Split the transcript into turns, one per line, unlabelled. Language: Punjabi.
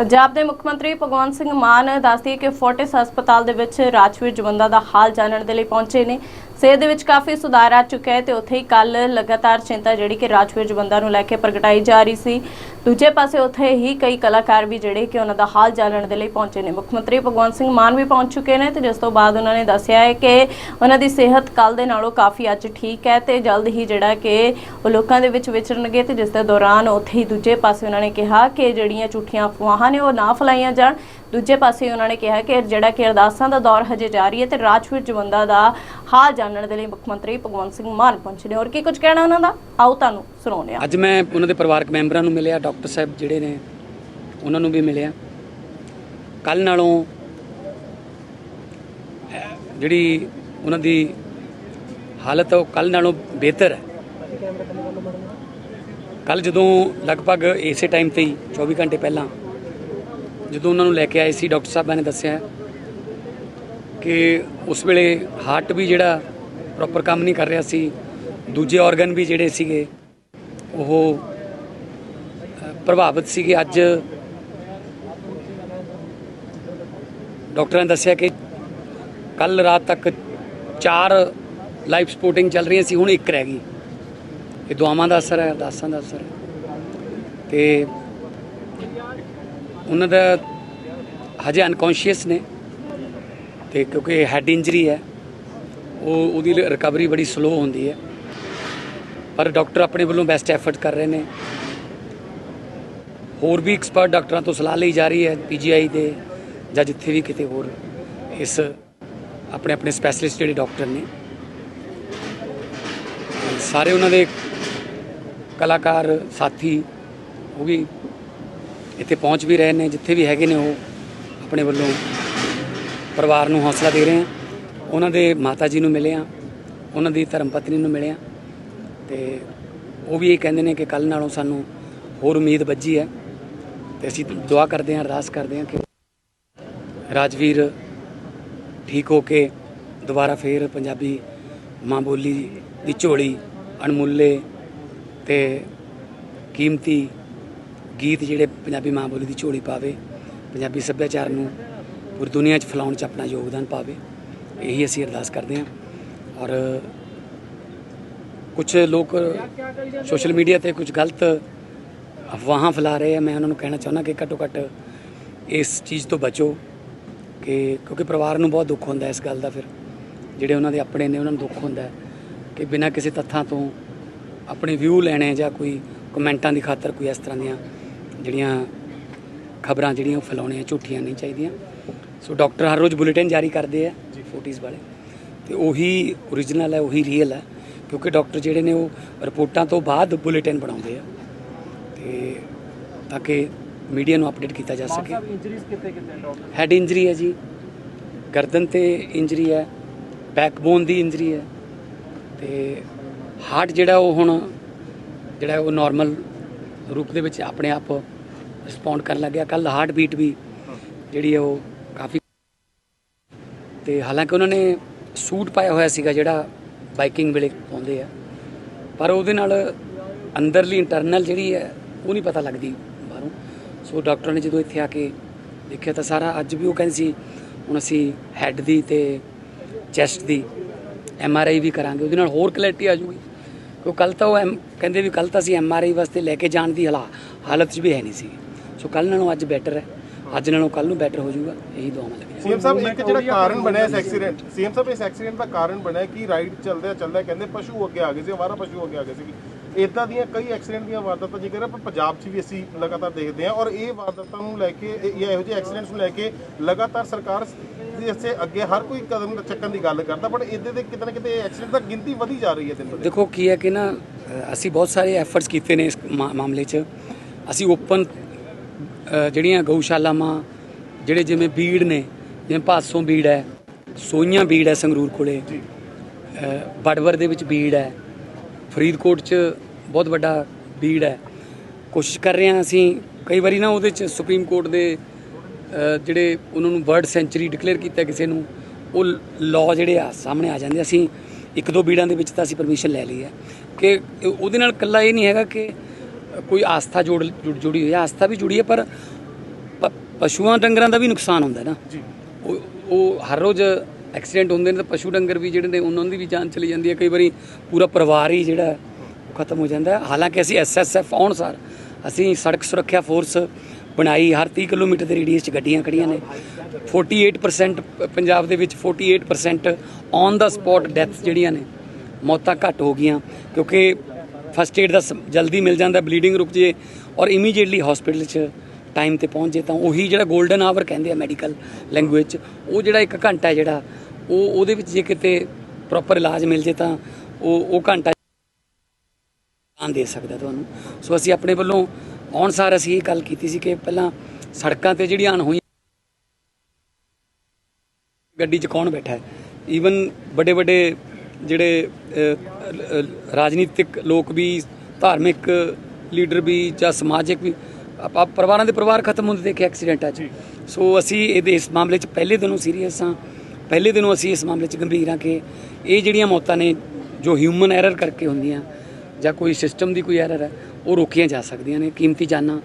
ਪੰਜਾਬ ਦੇ ਮੁੱਖ ਮੰਤਰੀ ਭਗਵੰਤ ਸਿੰਘ ਮਾਨ ਦੱਸਦੀ ਹੈ ਕਿ ਫੋਰਟਿਸ ਹਸਪਤਾਲ ਦੇ ਵਿੱਚ ਰਾਜਵੀਰ ਜਵੰਦਾ ਦਾ ਹਾਲ ਜਾਣਨ ਦੇ ਲਈ ਪਹੁੰਚੇ ਨੇ। ਸਿਹਤ ਦੇ ਵਿੱਚ ਕਾਫੀ ਸੁਧਾਰ ਆ ਚੁੱਕਾ ਹੈ ਤੇ ਉੱਥੇ ਹੀ ਕੱਲ ਲਗਾਤਾਰ ਚਿੰਤਾ ਜਿਹੜੀ ਕਿ ਰਾਜਵੀਰ ਜਵੰਦਾ ਨੂੰ ਲੈ ਕੇ ਪ੍ਰਗਟਾਈ ਜਾ ਰਹੀ ਸੀ। ਦੂਜੇ ਪਾਸੇ ਉੱਥੇ ਹੀ ਕਈ ਕਲਾਕਾਰ ਵੀ ਜਿਹੜੇ ਕਿ ਉਹਨਾਂ ਦਾ ਹਾਲ ਜਾਣਨ ਦੇ ਲਈ ਪਹੁੰਚੇ ਨੇ। ਮੁੱਖ ਮੰਤਰੀ ਭਗਵੰਤ ਸਿੰਘ ਮਾਨ ਵੀ ਪਹੁੰਚ ਚੁੱਕੇ ਨੇ ਤੇ ਜਿਸ ਤੋਂ ਬਾਅਦ ਉਹਨਾਂ ਨੇ ਦੱਸਿਆ ਹੈ ਕਿ ਉਹਨਾਂ ਦੀ ਸਿਹਤ ਕੱਲ ਦੇ ਨਾਲੋਂ ਕਾਫੀ ਅੱਜ ਠੀਕ ਹੈ ਤੇ ਜਲਦ ਹੀ ਜਿਹੜਾ ਕਿ ਉਹ ਲੋਕਾਂ ਦੇ ਵਿੱਚ ਵਿਚਰਨਗੇ ਤੇ ਜਿਸ ਦੇ ਦੌਰਾਨ ਉੱਥੇ ਹੀ ਦੂਜੇ ਪਾਸੇ ਉਹਨਾਂ ਨੇ ਕਿਹਾ ਕਿ ਜਿਹੜੀਆਂ ਝੂਠੀਆਂ ਅਫਵਾਹਾਂ ਨੇ ਉਹ ਨਾ ਫੈਲਾਈਆਂ ਜਾਣ। ਦੂਜੇ ਪਾਸੇ ਉਹਨਾਂ ਨੇ ਕਿਹਾ ਕਿ ਜਿਹੜਾ ਕਿ ਅਰਦਾਸਾਂ ਦਾ ਦੌਰ ਹਜੇ ਜਾਰੀ ਹੈ ਤੇ ਰਾਜਵੀਰ ਜਵੰਦਾ ਦਾ ਹਾਲ ਜਾਣਨ ਦੇ ਲਈ ਮੁੱਖ ਮੰਤਰੀ ਭਗਵੰਤ ਸਿੰਘ ਮਾਨ ਪਹੁੰਚੇ ਨੇ। ਔਰ ਕੀ ਕੁਝ ਕਹਿਣਾ ਉਹਨਾਂ ਦਾ? ਆਓ ਤੁਹਾਨੂੰ ਸੁਣਾਉਂਦੇ ਆ
ਅੱਜ ਮੈਂ ਉਹਨਾਂ ਦੇ ਪਰਿਵਾਰਕ ਮੈਂਬਰਾਂ ਨੂੰ ਮਿਲਿਆ ਡਾਕਟਰ ਸਾਹਿਬ ਜਿਹੜੇ ਨੇ, ਉਹਨਾਂ ਨੂੰ ਵੀ ਮਿਲਿਆ। ਕੱਲ ਨਾਲੋਂ, ਜਿਹੜੀ ਉਹਨਾਂ ਦੀ ਹਾਲਤ ਉਹ ਕੱਲ ਨਾਲੋਂ ਬਿਹਤਰ ਹੈ। ਕੱਲ ਜਦੋਂ ਲਗਭਗ ਇਸੇ ਟਾਈਮ ਤੇ ਹੀ 24 ਘੰਟੇ ਪਹਿਲਾਂ, ਜਦੋਂ ਉਹਨਾਂ ਨੂੰ ਲੈ ਕੇ ਆਏ ਸੀ, ਡਾਕਟਰ ਸਾਹਿਬਾਂ ਨੇ ਦੱਸਿਆ ਕਿ ਉਸ ਵੇਲੇ ਹਾਰਟ ਵੀ ਜਿਹੜਾ ਪ੍ਰੋਪਰ ਕੰਮ ਨਹੀਂ ਕਰ ਰਿਹਾ ਸੀ, ਦੂਜੇ ਆਰਗਨ ਵੀ ਜਿਹੜੇ ਸੀਗੇ, ਉਹ ਪ੍ਰਭਾਵਿਤ ਸੀਗੇ। ਅੱਜ ਡਾਕਟਰਾਂ ਨੇ ਦੱਸਿਆ ਕਿ ਕੱਲ ਰਾਤ ਤੱਕ ਚਾਰ ਲਾਈਫ ਸਪੋਰਟਿੰਗ ਚੱਲ ਰਹੀਆਂ ਸੀ, ਹੁਣ ਇੱਕ ਰਹਿ ਗਈ। ਇਹ ਦੁਆਵਾਂ ਦਾ ਅਸਰ ਹੈ, ਅਰਦਾਸਾਂ ਦਾ ਅਸਰ ਹੈ। ਤੇ ਉਹਨਾਂ ਦਾ ਹਜੇ ਅਨਕੌਂਸ਼ੀਅਸ ਨੇ। ਤੇ ਕਿਉਂਕਿ ਹੈਡ ਇੰਜਰੀ ਹੈ, ਉਹ ਉਹਦੀ ਰਿਕਵਰੀ ਬੜੀ ਸਲੋ ਹੁੰਦੀ ਹੈ। ਪਰ ਡਾਕਟਰ ਆਪਣੇ ਵੱਲੋਂ ਬੈਸਟ ਐਫਰਟ ਕਰ ਰਹੇ ਨੇ। ਹੋਰ ਵੀ ਐਕਸਪਰਟ ਡਾਕਟਰਾਂ ਤੋਂ ਸਲਾਹ ਲਈ ਜਾ ਰਹੀ ਹੈ ਪੀਜੀਆਈ ਦੇ ਜਾਂ ਜਿੱਥੇ ਵੀ ਕਿਤੇ ਹੋਰ, ਇਸ ਆਪਣੇ ਆਪਣੇ ਸਪੈਸ਼ਲਿਸਟ ਜਿਹੜੇ ਡਾਕਟਰ ਨੇ। ਸਾਰੇ ਉਹਨਾਂ ਦੇ ਕਲਾਕਾਰ, ਸਾਥੀ ਉਹ ਵੀ ਇੱਥੇ ਪਹੁੰਚ ਵੀ ਰਹੇ ਨੇ, ਜਿੱਥੇ ਵੀ ਹੈਗੇ ਨੇ ਉਹ ਆਪਣੇ ਵੱਲੋਂ ਪਰਿਵਾਰ ਨੂੰ ਹੌਸਲਾ ਦੇ ਰਹੇ ਆ। ਉਹਨਾਂ ਦੇ ਮਾਤਾ ਜੀ ਨੂੰ ਮਿਲੇ ਆ, ਉਹਨਾਂ ਦੀ ਧਰਮ ਪਤਨੀ ਨੂੰ ਮਿਲੇ ਆ। ਤੇ ਉਹ ਵੀ ਇਹ ਕਹਿੰਦੇ ਨੇ ਕਿ ਕੱਲ ਨਾਲੋਂ ਸਾਨੂੰ ਹੋਰ ਉਮੀਦ ਵੱਜੀ ਹੈ। ਤੇ ਅਸੀਂ ਦੁਆ ਕਰਦੇ ਹਾਂ, ਅਰਦਾਸ ਕਰਦੇ ਹਾਂ ਕਿ ਰਾਜਵੀਰ ਠੀਕ ਹੋ ਕੇ ਦੁਬਾਰਾ ਫੇਰ ਪੰਜਾਬੀ ਮਾਂ ਬੋਲੀ ਦੀ ਝੋਲੀ ਅਣਮੁੱਲੇ ਤੇ ਕੀਮਤੀ ਗੀਤ ਜਿਹੜੇ ਪੰਜਾਬੀ ਮਾਂ ਬੋਲੀ ਦੀ ਝੋਲੀ ਪਾਵੇ, ਪੰਜਾਬੀ ਸੱਭਿਆਚਾਰ ਨੂੰ ਪੂਰੀ ਦੁਨੀਆ 'ਚ ਫੈਲਾਉਣ 'ਚ ਆਪਣਾ ਯੋਗਦਾਨ ਪਾਵੇ, ਇਹੀ ਅਸੀਂ ਅਰਦਾਸ ਕਰਦੇ ਹਾਂ। ਔਰ ਕੁਝ ਲੋਕ ਸੋਸ਼ਲ ਮੀਡੀਆ ਤੇ ਕੁਝ ਗਲਤ ਅਫਵਾਹਾਂ ਫੈਲਾ ਰਹੇ ਆ, ਮੈਂ ਉਹਨਾਂ ਨੂੰ ਕਹਿਣਾ ਚਾਹੁੰਦਾ ਕਿ ਘੱਟੋ ਘੱਟ ਇਸ ਚੀਜ਼ ਤੋਂ ਬਚੋ ਕਿ ਕਿਉਂਕਿ ਪਰਿਵਾਰ ਨੂੰ ਬਹੁਤ ਦੁੱਖ ਹੁੰਦਾ ਇਸ ਗੱਲ ਦਾ ਫਿਰ, ਜਿਹੜੇ ਉਹਨਾਂ ਦੇ ਆਪਣੇ ਨੇ, ਉਹਨਾਂ ਨੂੰ ਦੁੱਖ ਹੁੰਦਾ ਕਿ ਬਿਨਾਂ ਕਿਸੇ ਤੱਥਾਂ ਤੋਂ ਆਪਣੇ ਵਿਊ ਲੈਣੇ ਜਾਂ ਕੋਈ ਕਮੈਂਟਾਂ ਦੀ ਖਾਤਰ ਕੋਈ ਇਸ ਤਰ੍ਹਾਂ ਦੀਆਂ ਜਿਹੜੀਆਂ ਖਬਰਾਂ ਜਿਹੜੀਆਂ ਉਹ ਫੈਲਾਉਣੀਆਂ ਝੂਠੀਆਂ ਨਹੀਂ ਚਾਹੀਦੀਆਂ। ਸੋ ਡਾਕਟਰ ਹਰ ਰੋਜ਼ ਬੁਲੇਟਿਨ ਜਾਰੀ ਕਰਦੇ ਆ ਫੋਟੀਜ਼ ਵਾਲੇ। ਤੇ ਉਹੀ ਓਰੀਜਨਲ ਹੈ, ਉਹੀ ਰੀਅਲ ਹੈ, ਕਿਉਂਕਿ ਡਾਕਟਰ ਜਿਹੜੇ ਨੇ ਉਹ ਰਿਪੋਰਟਾਂ ਤੋਂ ਬਾਅਦ ਬੁਲੇਟਿਨ ਬਣਾਉਂਦੇ ਆ। ਤੇ ਤਾਂ ਕਿ ਮੀਡੀਆ ਨੂੰ ਅਪਡੇਟ ਕੀਤਾ ਜਾ ਸਕੇ।
ਇੰਜਰੀਜ਼ ਡਾਕਟਰ
ਹੈਡ ਇੰਜਰੀ ਹੈ ਜੀ। ਗਰਦਨ ਤੇ ਇੰਜਰੀ ਹੈ ਬੈਕਬੋਨ ਦੀ ਇੰਜਰੀ ਹੈ ਤੇ ਹਾਰਟ ਜਿਹੜਾ ਉਹ ਹੁਣ ਜਿਹੜਾ ਉਹ ਨਾਰਮਲ ਰੂਪ ਦੇ ਵਿੱਚ ਆਪਣੇ ਆਪ ਰਿਸਪੌਂਡ ਕਰਨ ਲੱਗਿਆ। ਕੱਲ ਹਾਰਟ ਬੀਟ ਵੀ ਜਿਹੜੀ ਹੈ ਉਹ ਕਾਫੀ ਤੇ ਹਾਲਾਂਕਿ ਉਹਨਾਂ ਨੇ ਸੂਟ ਪਾਇਆ ਹੋਇਆ ਸੀਗਾ ਜਿਹੜਾ ਬਾਈਕਿੰਗ ਵੇਲੇ ਪਾਉਂਦੇ ਆ। ਪਰ ਉਹਦੇ ਨਾਲ ਅੰਦਰਲੀ ਇੰਟਰਨਲ ਜਿਹੜੀ ਹੈ ਉਹ ਨਹੀਂ ਪਤਾ ਲੱਗਦੀ ਬਾਹਰੋਂ। ਸੋ ਡਾਕਟਰਾਂ ਨੇ ਜਦੋਂ ਇੱਥੇ ਆ ਕੇ ਦੇਖਿਆ ਤਾਂ ਸਾਰਾ ਅੱਜ ਵੀ ਉਹ ਕਹਿੰਦੇ ਸੀ, ਹੁਣ ਅਸੀਂ ਹੈੱਡ ਦੀ ਤੇ ਚੈਸਟ ਦੀ ਐਮ ਆਰ ਆਈ ਵੀ ਕਰਾਂਗੇ, ਉਹਦੇ ਨਾਲ ਹੋਰ ਕਲੈਰਿਟੀ ਆ ਜੂਗੀ ਕਿਉਂ ਕੱਲ ਤਾਂ ਉਹ ਐਮ- ਕਹਿੰਦੇ ਵੀ ਕੱਲ ਤਾਂ ਅਸੀਂ ਐਮ ਆਰ ਆਈ ਵਾਸਤੇ ਲੈ ਕੇ ਜਾਣ ਦੀ ਹਾਲਾ, ਹਾਲਤ 'ਚ ਵੀ ਹੈ ਨਹੀਂ ਸੀ। ਸੋ ਕੱਲ ਨਾਲੋਂ ਅੱਜ ਬੈਟਰ ਹੈ। ਅੱਜ ਨਾਲੋਂ ਕੱਲ ਨੂੰ ਬੈਟਰ ਹੋ ਜਾਊਗਾ, ਇਹੀ ਦੁਆਵਾਂ ਲੱਗੀਆਂ
ਸੀਐਮ ਸਾਹਿਬ, ਇੱਕ ਜਿਹੜਾ ਕਾਰਨ ਬਣਿਆ ਇਸ ਐਕਸੀਡੈਂਟ ਸੀਐਮ ਸਾਹਿਬ, ਇਸ ਐਕਸੀਡੈਂਟ ਦਾ ਕਾਰਨ ਬਣਿਆ ਕਿ ਰਾਈਡ ਚੱਲਦਿਆਂ ਚੱਲਦਿਆਂ ਕਹਿੰਦੇ ਪਸ਼ੂ ਅੱਗੇ ਆ ਗਏ ਸੀ, ਅਵਾਰਾ ਪਸ਼ੂ ਅੱਗੇ ਆ ਗਏ ਸੀ ਇਦਾਂ ਦੀਆਂ ਕਈ ਐਕਸੀਡੈਂਟ ਦੀਆਂ ਵਾਰਦਾਤਾਂ ਜਿਕਰ ਪਰ ਪੰਜਾਬ 'ਚ ਵੀ ਅਸੀਂ ਲਗਾਤਾਰ ਦੇਖਦੇ ਹਾਂ ਔਰ ਇਹ ਵਾਰਦਾਤਾਂ ਨੂੰ ਲੈ ਕੇ ਇਹ- ਜਾਂ ਇਹੋ ਜਿਹੇ ਐਕਸੀਡੈਂਟਸ ਨੂੰ ਲੈ ਕੇ ਲਗਾਤਾਰ ਸਰਕਾਰ ਇਸੇ ਅੱਗੇ ਹਰ ਕੋਈ ਕਦਮ ਚੱਕਣ ਦੀ ਗੱਲ ਕਰਦਾ ਬਟ ਇਦਾਂ ਦੇ ਕਿਤੇ ਨਾ ਕਿਤੇ ਐਕਸੀਡੈਂਟ ਦੀ ਗਿਣਤੀ ਵਧੀ ਜਾ ਰਹੀ ਹੈ ਦਿਨ ਬ ਦਿਨ।
ਦੇਖੋ ਕੀ ਹੈ ਕਿ ਨਾ ਅ, ਅਸੀਂ ਬਹੁਤ ਸਾਰੇ ਐਫਰਟਸ ਕੀਤੇ ਨੇ ਇਸ ਮਾ- ਮਾਮਲੇ 'ਚ। ਅਸੀਂ ਓਪਨ ਜਿਹੜੀਆਂ ਗਊਸ਼ਾਲਾਵਾਂ ਜਿਹੜੇ ਜਿਵੇਂ ਬੀੜ ਨੇ ਜਿਵੇਂ ਭਾਸੋਂ ਬੀੜ ਹੈ ਸੋਈਆਂ ਬੀੜ ਹੈ ਸੰਗਰੂਰ ਕੋਲੇ ਅ, ਬੜਵਰ ਦੇ ਵਿੱਚ ਬੀੜ ਹੈ ਫਰੀਦਕੋਟ 'ਚ ਬਹੁਤ ਵੱਡਾ ਬੀੜ ਹੈ। ਕੋਸ਼ਿਸ਼ ਕਰ ਰਹੇ ਹਾਂ ਅਸੀਂ ਕਈ ਵਾਰੀ ਨਾ ਉਹਦੇ 'ਚ ਸੁਪਰੀਮ ਕੋਰਟ ਦੇ ਜਿਹੜੇ ਉਹਨਾਂ ਨੂੰ ਵਰਡ ਸੈਂਚੁਰੀ ਡਿਕਲੇਅਰ ਕੀਤਾ ਕਿਸੇ ਨੂੰ ਉਹ ਲਾਅ ਜਿਹੜੇ ਆ ਸਾਹਮਣੇ ਆ ਜਾਂਦੇ ਅਸੀਂ ਇੱਕ ਦੋ ਬੀੜਾਂ ਦੇ ਵਿੱਚ ਤਾਂ ਅਸੀਂ ਪਰਮਿਸ਼ਨ ਲੈ ਲਈ ਹੈ। ਕਿ ਉਹਦੇ ਨਾਲ ਕੱਲਾ ਇਹ ਨਹੀਂ ਹੈਗਾ ਕਿ ਕੋਈ ਆਸਥਾ ਜੋੜ ਜੁੜ- ਹੋਈ ਹੈ। ਆਸਥਾ ਵੀ ਜੁੜੀ ਹੈ ਪਰ ਪਸ਼ੂਆਂ ਡੰਗਰਾਂ ਦਾ ਵੀ ਨੁਕਸਾਨ ਹੁੰਦਾ ਨਾ। ਉਹ ਹਰ ਰੋਜ਼ ਐਕਸੀਡੈਂਟ ਹੁੰਦੇ ਨੇ ਤਾਂ ਪਸ਼ੂ ਡੰਗਰ ਵੀ ਜਿਹੜੇ ਨੇ ਉਹਨਾਂ ਦੀ ਵੀ ਜਾਨ ਚਲੀ ਜਾਂਦੀ ਹੈ। ਕਈ ਵਾਰੀ ਪੂਰਾ ਪਰਿਵਾਰ ਹੀ ਜਿਹੜਾ ਉਹ ਖਤਮ ਹੋ ਜਾਂਦਾ ਹੈ। ਹਾਲਾਂਕਿ ਅਸੀਂ ਐਸਐਸਐਫ ਸਾਰ ਅਸੀਂ ਸੜਕ ਸੁਰੱਖਿਆ ਫੋਰਸ ਬਣਾਈ, ਹਰ 30 ਕਿਲੋਮੀਟਰ ਦੇ ਰੇਡੀਅਸ 'ਚ ਗੱਡੀਆਂ ਖੜੀਆਂ ਨੇ। 48% ਪ- ਪੰਜਾਬ ਦੇ ਵਿੱਚ 48% ਔਨ ਦਾ ਸਪੌਟ ਡੈਥ ਜਿਹੜੀਆਂ ਨੇ, ਮੌਤਾਂ ਘੱਟ ਹੋ ਗਈਆਂ। ਕਿਉਂਕਿ ਫਸਟ ਏਡ ਦਾ ਸ- ਜਲਦੀ ਮਿਲ ਜਾਂਦਾ ਬਲੀਡਿੰਗ ਰੁਕ ਜੇ ਔਰ ਇਮੀਡੀਏਟਲੀ ਹਸਪੀਟਲ 'ਚ ਟਾਈਮ ਤੇ ਪਹੁੰਚ ਜੇ ਤਾਂ ਉਹੀ ਜਿਹੜਾ 골ਡਨ ਆਵਰ ਕਹਿੰਦੇ ਆ ਮੈਡੀਕਲ ਲੈਂਗੁਏਜ 'ਚ ਉਹ ਜਿਹੜਾ ਇੱਕ ਘੰਟਾ ਜਿਹੜਾ, ਉਹ ਉਹਦੇ ਵਿੱਚ ਜੇ ਕਿਤੇ ਪ੍ਰੋਪਰ ਇਲਾਜ ਮਿਲ ਜੇ ਤਾਂ ਉਹ ਉਹ ਘੰਟਾ ਜਾਨ ਦੇ ਸਕਦਾ ਤੁਹਾਨੂੰ। ਸੋ ਅਸੀਂ ਆਪਣੇ ਵੱਲੋਂ ਆਉਣ ਸਾਰ ਅਸੀਂ ਇਹ ਗੱਲ ਕੀਤੀ ਸੀ ਕਿ ਪਹਿਲਾਂ ਸੜਕਾਂ ਤੇ ਜਿਹੜੀਆਂ ਅਣਹੋਈਆਂ ਗੱਡੀ 'ਚ ਕੌਣ ਬੈਠਾ ਹੈ? ਈਵਨ ਵੱਡੇ ਵੱਡੇ ਜਿਹੜੇ ਰਾਜਨੀਤਿਕ ਲੋਕ ਵੀ, ਧਾਰਮਿਕ ਲੀਡਰ ਵੀ ਜਾਂ ਸਮਾਜਿਕ ਵੀ ਆਪਾਂ ਪਰਿਵਾਰਾਂ ਦੇ ਪਰਿਵਾਰ ਖਤਮ ਹੁੰਦੇ ਦੇਖੇ ਐਕਸੀਡੈਂਟਾਂ 'ਚ ਸੋ ਅਸੀਂ ਇਹਦੇ ਇਸ ਮਾਮਲੇ 'ਚ ਪਹਿਲੇ ਦਿਨੋਂ ਸੀਰੀਅਸ ਹਾਂ। ਪਹਿਲੇ ਦਿਨੋਂ ਅਸੀਂ ਇਸ ਮਾਮਲੇ 'ਚ ਗੰਭੀਰ ਹਾਂ ਕਿ ਇਹ ਜਿਹੜੀਆਂ ਮੌਤਾਂ ਨੇ, ਜੋ ਹਿਊਮਨ ਐਰਰ ਕਰਕੇ ਹੁੰਦੀਆਂ ਜਾਂ ਕੋਈ ਸਿਸਟਮ ਦੀ ਕੋਈ ਐਰਰ ਹੈ, ਉਹ ਰੋਕੀਆਂ ਜਾ ਸਕਦੀਆਂ ਨੇ। ਕੀਮਤੀ ਜਾਨਾਂ